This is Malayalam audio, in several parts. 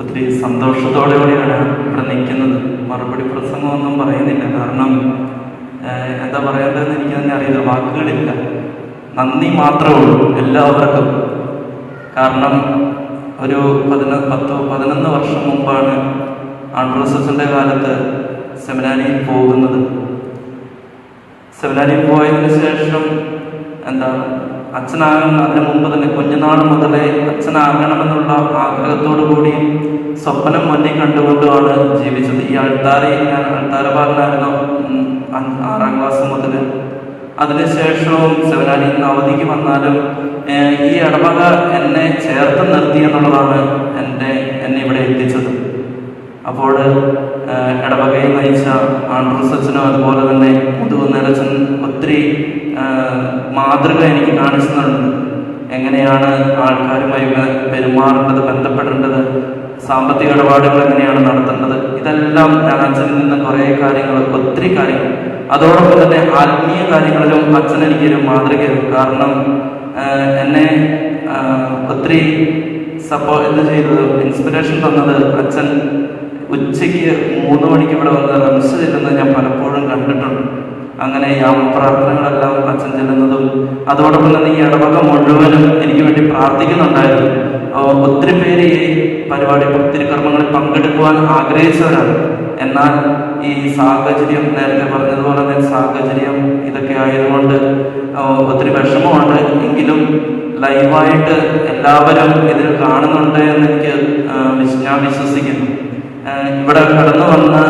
ഒത്തിരി സന്തോഷത്തോടെ കൂടിയാണ് ഇവിടെ നിൽക്കുന്നത്. മറുപടി പ്രസംഗമൊന്നും പറയുന്നില്ല. കാരണം എന്താ പറയേണ്ടതെന്ന് എനിക്ക് തന്നെ അറിയില്ല. വാക്കുകളില്ല. നന്ദി മാത്രമേ ഉള്ളൂ എല്ലാവർക്കും. കാരണം ഒരു പതിന പത്തോ പതിനൊന്ന് വർഷം മുമ്പാണ് ആൻഡ്രോസസിന്റെ കാലത്ത് സെമിനാരിയിൽ പോകുന്നത്. സെമിനാരിയിൽ പോയതിനു ശേഷം എന്താ അച്ഛനാകണം അതിനു മുമ്പ് തന്നെ കുഞ്ഞുനാൾ മുതലേ അച്ഛനാകണമെന്നുള്ള ആഗ്രഹത്തോടു കൂടി സ്വപ്നം മുന്നിൽ കണ്ടുകൊണ്ടുമാണ് ജീവിച്ചത്. ഈ അൾത്താരയിൽ ഞാൻ അഞ്ച്- ആറാം ക്ലാസ് മുതൽ അതിനുശേഷവും സെമിനാരിയിൽ ഇന്ന് അവധിക്ക് വന്നാലും ഈ ഇടവക എന്നെ ചേർത്ത് നിർത്തി എന്നുള്ളതാണ് എന്റെ എന്നെ ഇവിടെ എത്തിച്ചത്. അപ്പോൾ ഇടവകയെ നയിച്ച ആൻഡ്രൂസ് അച്ഛനും അതുപോലെ തന്നെ മുതുകുന്നേരച്ചൻ ഒത്തിരി മാതൃക എനിക്ക് കാണിച്ചു തന്നിട്ടുണ്ട് എങ്ങനെയാണ് ആൾക്കാരുമായി പെരുമാറേണ്ടത് ബന്ധപ്പെടേണ്ടത്? സാമ്പത്തിക ഇടപാടുകൾ എങ്ങനെയാണ് നടത്തേണ്ടത് ഇതെല്ലാം ഞാൻ നിന്ന് കുറേ കാര്യങ്ങൾ ഒത്തിരി കാര്യങ്ങൾ. അതോടൊപ്പം തന്നെ ആത്മീയ കാര്യങ്ങളിലും അച്ഛൻ എനിക്കൊരു മാതൃകയാണ്. കാരണം എന്നെ ഒത്തിരി സപ്പോ എന്ത് ചെയ്തത് ഇൻസ്പിറേഷൻ തന്നത് അച്ഛൻ ഉച്ചയ്ക്ക് മൂന്ന് മണിക്ക് ഇവിടെ വന്ന് റംസ് ചെല്ലുന്നത് ഞാൻ പലപ്പോഴും കണ്ടിട്ടുണ്ട്. അങ്ങനെ യാമപ്രാർത്ഥനകളെല്ലാം അച്ഛൻ ചെല്ലുന്നതും അതോടൊപ്പം തന്നെ ഈ ഇടവക മുഴുവനും എനിക്ക് വേണ്ടി പ്രാർത്ഥിക്കുന്നുണ്ടായിരുന്നു. ഒത്തിരി പേര് ഈ പരിപാടി ഒത്തിരി കർമ്മങ്ങളിൽ പങ്കെടുക്കുവാൻ ആഗ്രഹിച്ചവരാണ്. എന്നാൽ ഈ സാഹചര്യം നേരത്തെ പറഞ്ഞതുപോലെ തന്നെ സാഹചര്യം ഇതൊക്കെ ആയതുകൊണ്ട് ഒത്തിരി വിഷമമുണ്ട്. എങ്കിലും ലൈവായിട്ട് എല്ലാവരും ഇതിൽ കാണുന്നുണ്ട് എന്ന് എനിക്ക് ഞാൻ വിശ്വസിക്കുന്നു. ഇവിടെ കടന്നു വന്ന്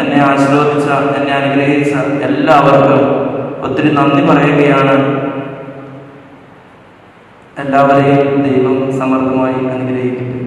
എന്നെ ആശീർവദിച്ച എന്നെ അനുഗ്രഹിച്ച എല്ലാവർക്കും ഒത്തിരി നന്ദി പറയുകയാണ്. എല്ലാവരെയും ദൈവം സമർത്ഥമായി അനുഗ്രഹിക്കട്ടെ.